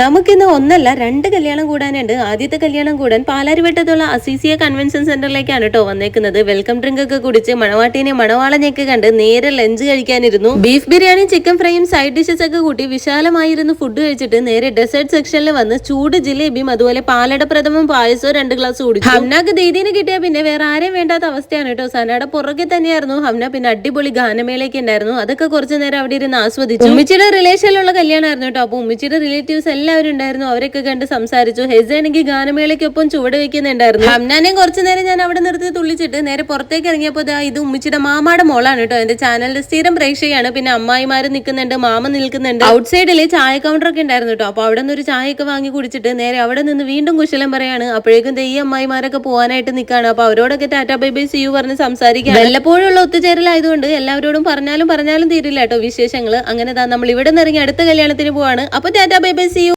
നമുക്കിന്ന് ഒന്നല്ല രണ്ട് കല്യാണം കൂടാനുണ്ട്. ആദ്യത്തെ കല്യാണം കൂടാൻ പാലാരിവട്ടത്തുള്ള അസീസിയ കൺവെൻഷൻ സെന്ററിലേക്കാണ് കേട്ടോ വന്നേക്കുന്നത്. വെൽക്കം ഡ്രിങ്ക് ഒക്കെ കുടിച്ച് മണവാട്ടിനെ മണവാളനെയൊക്കെ കണ്ട് നേരെ ലഞ്ച് കഴിക്കാനിരുന്നു. ബീഫ് ബിരിയാണി ചിക്കൻ ഫ്രൈയും സൈഡ് ഡിഷസ് ഒക്കെ കൂട്ടി വിശാലമായിരുന്നു ഫുഡ് കഴിച്ചിട്ട് നേരെ ഡെസേർട്ട് സെക്ഷനിൽ വന്ന് ചൂട് ജിലേബിയും അതുപോലെ പാലട പ്രഥമം പായസവും രണ്ട് ഗ്ലാസ് കുടിച്ചു. ഹംനാക്ക് ദീദീനെ കിട്ടിയ പിന്നെ വേറെ ആരെയും വേണ്ടാത്ത അവസ്ഥയാണ് കേട്ടോ സനയുടെ പുറകെ തന്നെയായിരുന്നു. ഹംന പിന്നെ അടിപൊളി ഗാനമേളയൊക്കെ ഉണ്ടായിരുന്നു. അതൊക്കെ കുറച്ചു നേരം അവിടെ ഇരുന്ന് ആസ്വദിച്ചു. ഉമ്മിച്ചിയുടെ റിലേഷനിലുള്ള കല്യാണമായിരുന്നു കേട്ടോ അപ്പൊ ഉമ്മിച്ചിയുടെ റിലേറ്റീവ്സ് എല്ലാവരും ഉണ്ടായിരുന്നു അവരൊക്കെ കണ്ട് സംസാരിച്ചു. ഹെസാണെങ്കിൽ ഗാനമേളയ്ക്കൊപ്പം ചുവട് വെക്കുന്നുണ്ടായിരുന്നു. ഹംനാനെ കുറച്ചു നേരം ഞാൻ അവിടെ നിർത്തി തുള്ളിച്ചിട്ട് നേരെ പുറത്തേക്ക് ഇറങ്ങിയപ്പോൾ ഇത് ഉമ്മിച്ചിയുടെ മാമാടെ മോളാണ് കേട്ടോ. എന്റെ ചാനലിന്റെ സ്ഥിരം പ്രേക്ഷകയാണ്. പിന്നെ അമ്മായിമാര് നിൽക്കുന്നുണ്ട് മാമ നിൽക്കുന്നുണ്ട്. ഔട്ട് സൈഡിൽ ചായ കൗണ്ടർ ഒക്കെ ഉണ്ടായിരുന്നു കേട്ടോ. അപ്പൊ അവിടെ നിന്ന് ഒരു ചായയൊക്കെ വാങ്ങി കുടിച്ചിട്ട് നേരെ അവിടെ നിന്ന് വീണ്ടും കുശലം പറയാണ് അപ്പോഴേക്കും ഈ അമ്മായിമാരൊക്കെ പോകാനായിട്ട് നിൽക്കുകയാണ് അപ്പൊ അവരോടൊക്കെ tata bye bye see you പറഞ്ഞ് സംസാരിക്കാം വല്ലപ്പോഴുള്ള ഒത്തുചേരലായതുകൊണ്ട് എല്ലാവരോടും പറഞ്ഞാലും പറഞ്ഞാലും തീരില്ല കേട്ടോ വിശേഷങ്ങൾ അങ്ങനെ നമ്മൾ ഇവിടെ നിന്ന് ഇറങ്ങി അടുത്ത കല്യാണത്തിന് പോവാണ്. അപ്പൊ tata bye bye see you